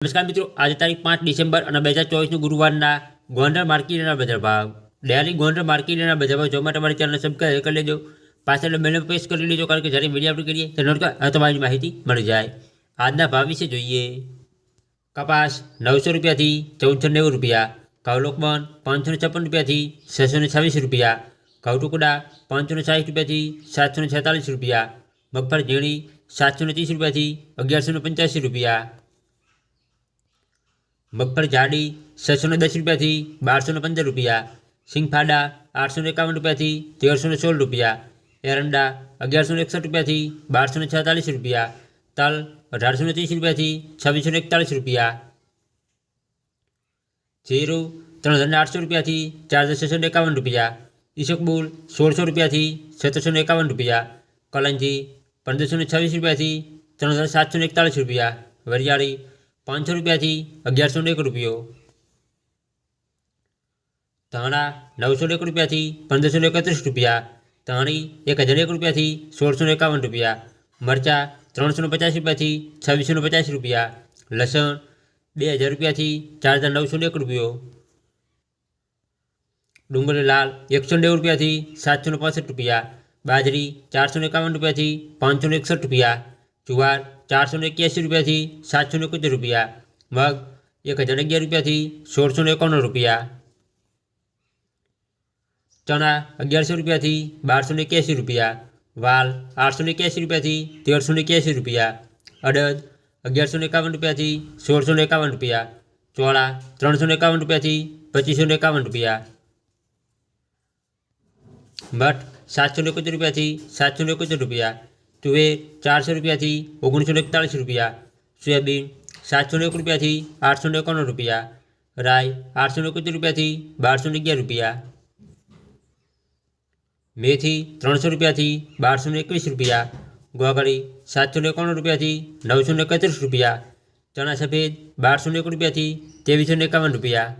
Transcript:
નમસ્કાર મિત્રો આજે તારીખ પાંચ ડિસેમ્બર અને બે હજાર ચોવીસનું ગુરુવારના ગોંડલ માર્કેટના બજાર ભાવ ડેલી ગોંડલ માર્કેટના બજાર ભાવ જોવા માટે તમારી ચેનલ સબસ્ક્રાઈબ કરી લેજો પાછળ બેલ પ્રેસ કરી લેજો કારણ કે જ્યારે વિડીયો આપણે કરીએ તો નોટ આ તમારી માહિતી મળી જાય આજના ભાવ વિશે જોઈએ કપાસ નવસો રૂપિયાથી ચૌદસો નેવું રૂપિયા ઘઉં લોકમન પાંચસો ને છપ્પન રૂપિયાથી છસો ને છવ્વીસ રૂપિયા ઘઉં ટુકડા પાંચસો ને સાઠ રૂપિયાથી સાતસો ને છેતાલીસ રૂપિયા મગફળી ઝીણી સાતસો ને ત્રીસ રૂપિયાથી અગિયારસો ને પંચ્યાસી રૂપિયા મગફળી જાડી છસો ને દસ રૂપિયાથી બારસો ને પંદર રૂપિયા સિંગફાડા આઠસો ને એકાવન રૂપિયાથી તેરસો ને સોળ રૂપિયા એરંડા અગિયારસો ને એકસઠ રૂપિયાથી બારસો ને છેતાલીસ રૂપિયા તલ અઢારસો ને ત્રીસ રૂપિયાથી છવ્વીસો ને એકતાલીસ રૂપિયા જીરું ત્રણ હજાર આઠસો રૂપિયાથી ચાર હજાર છસો ને એકાવન રૂપિયા ઈસકબુલ સોળસો રૂપિયાથી સત્તરસો ને એકાવન રૂપિયા કલંજી પંદરસો ને છવ્વીસ રૂપિયાથી ત્રણ હજાર સાતસો ને એકતાલીસ રૂપિયા વરિયાળી પાંચસો રૂપિયાથી અગિયારસો ને એક રૂપિયો ધાણા નવસો ને એક રૂપિયાથી પંદરસો ને એકત્રીસ રૂપિયા ધાણી એક હજાર એક રૂપિયાથી સોળસો ને એકાવન રૂપિયા મરચાં ત્રણસો ને પચાસ રૂપિયાથી છવ્વીસો ને પચાસ રૂપિયા લસણ બે હજાર રૂપિયાથી ચાર હજાર નવસો ને એક રૂપિયો ડુંગળી લાલ એકસો નેવું રૂપિયાથી સાતસો ને પાસઠ રૂપિયા બાજરી ચારસો ને એકાવન રૂપિયાથી પાંચસો ને એકસઠ રૂપિયા જુવાર ચારસો ને એક્યાસી રૂપિયાથી સાતસો ને એકોતેર રૂપિયા મગ એક હજાર અગિયાર રૂપિયાથી સોળસો ને એકાવન રૂપિયા ચણા અગિયારસો રૂપિયાથી બારસો ને એક્યાસી રૂપિયા વાલ આઠસો ને એક્યાસી રૂપિયાથી તેરસો ને એક્યાસી રૂપિયા અડદ અગિયારસો ને એકાવન રૂપિયાથી સોળસો ને એકાવન રૂપિયા ચોળા ત્રણસો ને એકાવન રૂપિયાથી પચીસો ને એકાવન રૂપિયા મઠ સાતસો ને એકોતેર રૂપિયાથી સાતસો ને એકોતેર રૂપિયા તુવેર ચારસો રૂપિયાથી ઓગણીસો એકતાળીસ રૂપિયા, સોયાબીન સાતસો એક રૂપિયાથી આઠસો ને એકાણું રૂપિયા રાય આઠસો એકોતેર રૂપિયાથી બારસો અગિયાર રૂપિયા. મેથી ત્રણસો રૂપિયાથી બારસો એકવીસ રૂપિયા, ગોગળી સાતસો એકાણું રૂપિયાથી નવસો ને એકત્રીસ રૂપિયા, ચણા સફેદ બારસો એક રૂપિયાથી ત્રેવીસો એકાવન રૂપિયા.